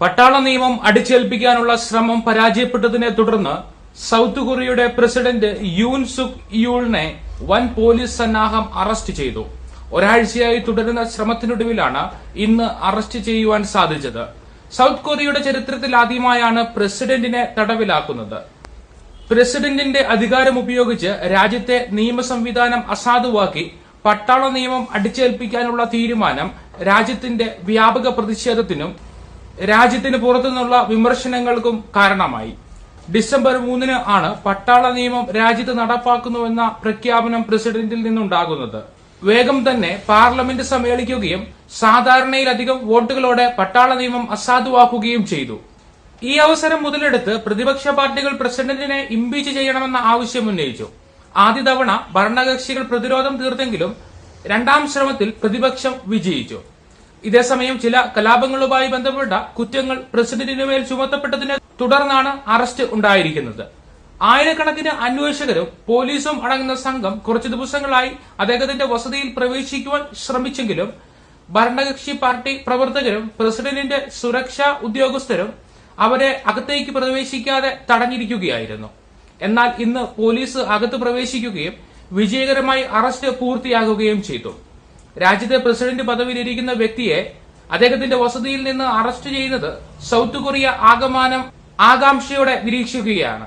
പട്ടാള നിയമം അടിച്ചേൽപ്പിക്കാനുള്ള ശ്രമം പരാജയപ്പെട്ടതിനെ തുടർന്ന് സൗത്ത് കൊറിയയുടെ പ്രസിഡന്റ് യൂൻ സുക് യൂളിനെ വൻ പോലീസ് സന്നാഹം അറസ്റ്റ് ചെയ്തു. ഒരാഴ്ചയായി തുടരുന്ന ശ്രമത്തിനൊടുവിലാണ് ഇന്ന് അറസ്റ്റ് ചെയ്യുവാൻ സാധിച്ചത്. സൗത്ത് കൊറിയയുടെ ചരിത്രത്തിൽ ആദ്യമായാണ് പ്രസിഡന്റിനെ തടവിലാക്കുന്നത്. പ്രസിഡന്റിന്റെ അധികാരം ഉപയോഗിച്ച് രാജ്യത്തെ നിയമ സംവിധാനം അസാധുവാക്കി പട്ടാള നിയമം അടിച്ചേൽപ്പിക്കാനുള്ള തീരുമാനം രാജ്യത്തിന്റെ വ്യാപക പ്രതിഷേധത്തിനും രാജ്യത്തിന് പുറത്തുനിന്നുള്ള വിമർശനങ്ങൾക്കും കാരണമായി. ഡിസംബർ മൂന്നിന് ആണ് പട്ടാള നിയമം രാജ്യത്ത് നടപ്പാക്കുന്നുവെന്ന പ്രഖ്യാപനം പ്രസിഡന്റിൽ നിന്നുണ്ടാകുന്നത്. വേഗം തന്നെ പാർലമെന്റ് സമ്മേളിക്കുകയും സാധാരണയിലധികം വോട്ടുകളോടെ പട്ടാള നിയമം അസാധുവാക്കുകയും ചെയ്തു. ഈ അവസരം മുതലെടുത്ത് പ്രതിപക്ഷ പാർട്ടികൾ പ്രസിഡന്റിനെ ഇംപീച്ച് ചെയ്യണമെന്ന ആവശ്യം ഉന്നയിച്ചു. ആദ്യ തവണ ഭരണകക്ഷികൾ പ്രതിരോധം തീർത്തെങ്കിലും രണ്ടാം ശ്രമത്തിൽ പ്രതിപക്ഷം വിജയിച്ചു. ഇതേസമയം ചില കലാപങ്ങളുമായി ബന്ധപ്പെട്ട കുറ്റങ്ങൾ പ്രസിഡന്റിന് മേൽ ചുമത്തപ്പെട്ടതിനെ തുടർന്നാണ് അറസ്റ്റ് ഉണ്ടായിരിക്കുന്നത്. ആയിരക്കണക്കിന് അന്വേഷകരും പോലീസും അടങ്ങുന്ന സംഘം കുറച്ചു ദിവസങ്ങളായി അദ്ദേഹത്തിന്റെ വസതിയിൽ പ്രവേശിക്കുവാൻ ശ്രമിച്ചെങ്കിലും ഭരണകക്ഷി പാർട്ടി പ്രവർത്തകരും പ്രസിഡന്റിന്റെ സുരക്ഷാ ഉദ്യോഗസ്ഥരും അവരെ അകത്തേക്ക് പ്രവേശിക്കാതെ തടഞ്ഞിരിക്കുകയായിരുന്നു. എന്നാൽ ഇന്ന് പോലീസ് അകത്ത് പ്രവേശിക്കുകയും വിജയകരമായി അറസ്റ്റ് പൂർത്തിയാകുകയും ചെയ്തു. രാജ്യത്തെ പ്രസിഡന്റ് പദവിയിലിരിക്കുന്ന വ്യക്തിയെ അദ്ദേഹത്തിന്റെ വസതിയിൽ നിന്ന് അറസ്റ്റ് ചെയ്യുന്നത് സൗത്ത് കൊറിയ ആകമാനം ആകാംക്ഷയോടെ നിരീക്ഷിക്കുകയാണ്.